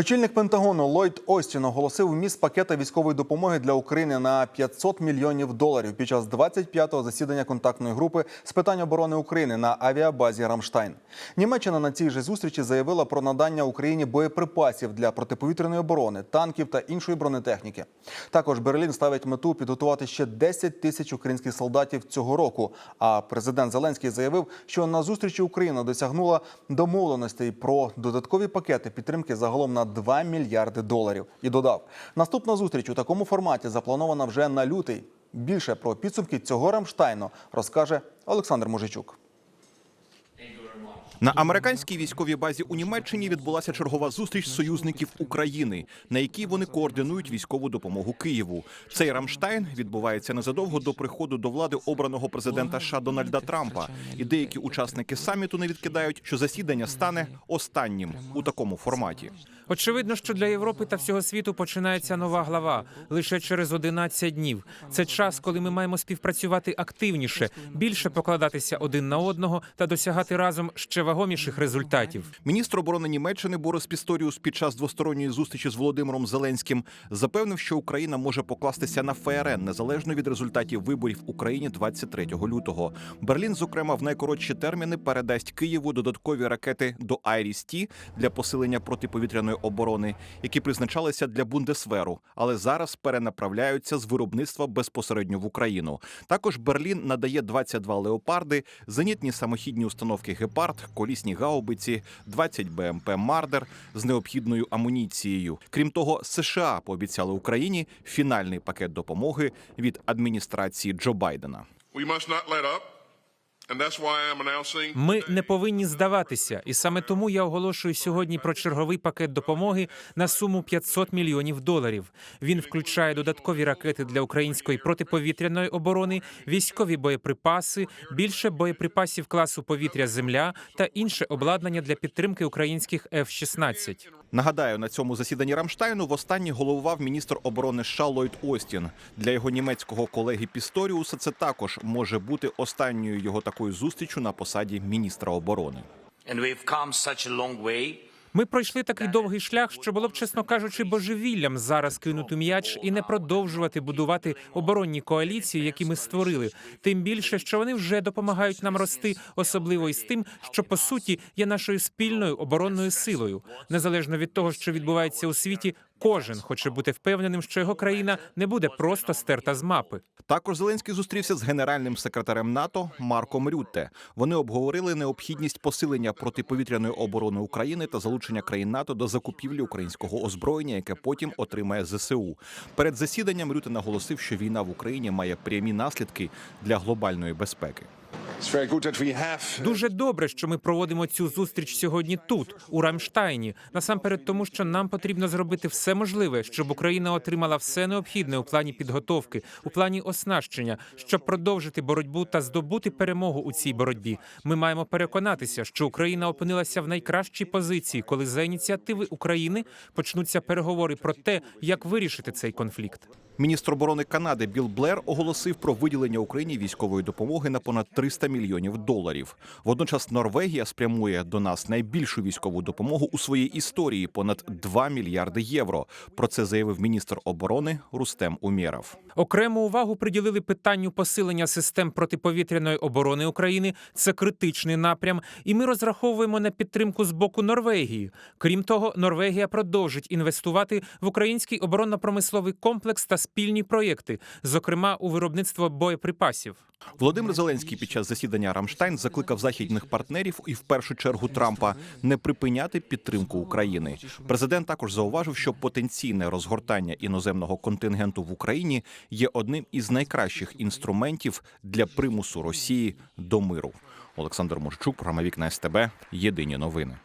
Очільник Пентагону Ллойд Остін оголосив вміст пакета військової допомоги для України на 500 мільйонів доларів під час 25-го засідання контактної групи з питань оборони України на авіабазі Рамштайн. Німеччина на цій же зустрічі заявила про надання Україні боєприпасів для протиповітряної оборони, танків та іншої бронетехніки. Також Берлін ставить мету підготувати ще 10 тисяч українських солдатів цього року. А президент Зеленський заявив, що на зустрічі Україна досягнула домовленостей про додаткові пакети підтримки загалом на 2 мільярди доларів. І додав, наступна зустріч у такому форматі запланована вже на лютий. Більше про підсумки цього Рамштайну розкаже Олександр Мужичук. На американській військовій базі у Німеччині відбулася чергова зустріч союзників України, на якій вони координують військову допомогу Києву. Цей Рамштайн відбувається незадовго до приходу до влади обраного президента США Дональда Трампа. І деякі учасники саміту не відкидають, що засідання стане останнім у такому форматі. Очевидно, що для Європи та всього світу починається нова глава лише через 11 днів. Це час, коли ми маємо співпрацювати активніше, більше покладатися один на одного та досягати разом ще вагоміших результатів. Міністр оборони Німеччини Борис Пісторіус під час двосторонньої зустрічі з Володимиром Зеленським запевнив, що Україна може покластися на ФРН незалежно від результатів виборів в Україні 23 лютого. Берлін, зокрема, в найкоротші терміни передасть Києву додаткові ракети до Айріс-Ті для посилення протиповітряної оборони, які призначалися для Бундесверу, але зараз перенаправляються з виробництва безпосередньо в Україну. Також Берлін надає 22 леопарди, зенітні самохідні установки Гепард, колісні гаубиці, 20 БМП Мардер з необхідною амуніцією. Крім того, США пообіцяли Україні фінальний пакет допомоги від адміністрації Джо Байдена. We must not let up, Ми не повинні здаватися, і саме тому я оголошую сьогодні про черговий пакет допомоги на суму 500 мільйонів доларів. Він включає додаткові ракети для української протиповітряної оборони, військові боєприпаси, більше боєприпасів класу повітря-земля та інше обладнання для підтримки українських F-16. Нагадаю, на цьому засіданні Рамштайну востаннє головував міністр оборони США Ллойд Остін. Для його німецького колеги Пісторіуса це також може бути останньою його такою зустрічю на посаді міністра оборони. Ми пройшли такий довгий шлях, що було б, чесно кажучи, божевіллям зараз кинути м'яч і не продовжувати будувати оборонні коаліції, які ми створили. Тим більше, що вони вже допомагають нам рости, особливо із тим, що по суті є нашою спільною оборонною силою. Незалежно від того, що відбувається у світі, кожен хоче бути впевненим, що його країна не буде просто стерта з мапи. Також Зеленський зустрівся з генеральним секретарем НАТО Марком Рютте. Вони обговорили необхідність посилення протиповітряної оборони України та залучення країн НАТО до закупівлі українського озброєння, яке потім отримає ЗСУ. Перед засіданням Рютте наголосив, що війна в Україні має прямі наслідки для глобальної безпеки. Дуже добре, що ми проводимо цю зустріч сьогодні тут, у Рамштайні. Насамперед, тому що нам потрібно зробити все можливе, щоб Україна отримала все необхідне у плані підготовки, у плані оснащення, щоб продовжити боротьбу та здобути перемогу у цій боротьбі. Ми маємо переконатися, що Україна опинилася в найкращій позиції, коли за ініціативи України почнуться переговори про те, як вирішити цей конфлікт. Міністр оборони Канади Біл Блер оголосив про виділення Україні військової допомоги на понад 300 мільйонів доларів. Водночас Норвегія спрямує до нас найбільшу військову допомогу у своїй історії понад 2 мільярди євро. Про це заявив міністр оборони Рустем Умєров. Окрему увагу приділили питанню посилення систем протиповітряної оборони України. Це критичний напрям, і ми розраховуємо на підтримку з боку Норвегії. Крім того, Норвегія продовжить інвестувати в український оборонно-промисловий комплекс та спільні проєкти, зокрема у виробництво боєприпасів. Володимир Зеленський під час засідання Рамштайн закликав західних партнерів і в першу чергу Трампа не припиняти підтримку України. Президент також зауважив, що потенційне розгортання іноземного контингенту в Україні є одним із найкращих інструментів для примусу Росії до миру. Олександр Мурчук, програма Вікна СТБ. Єдині новини.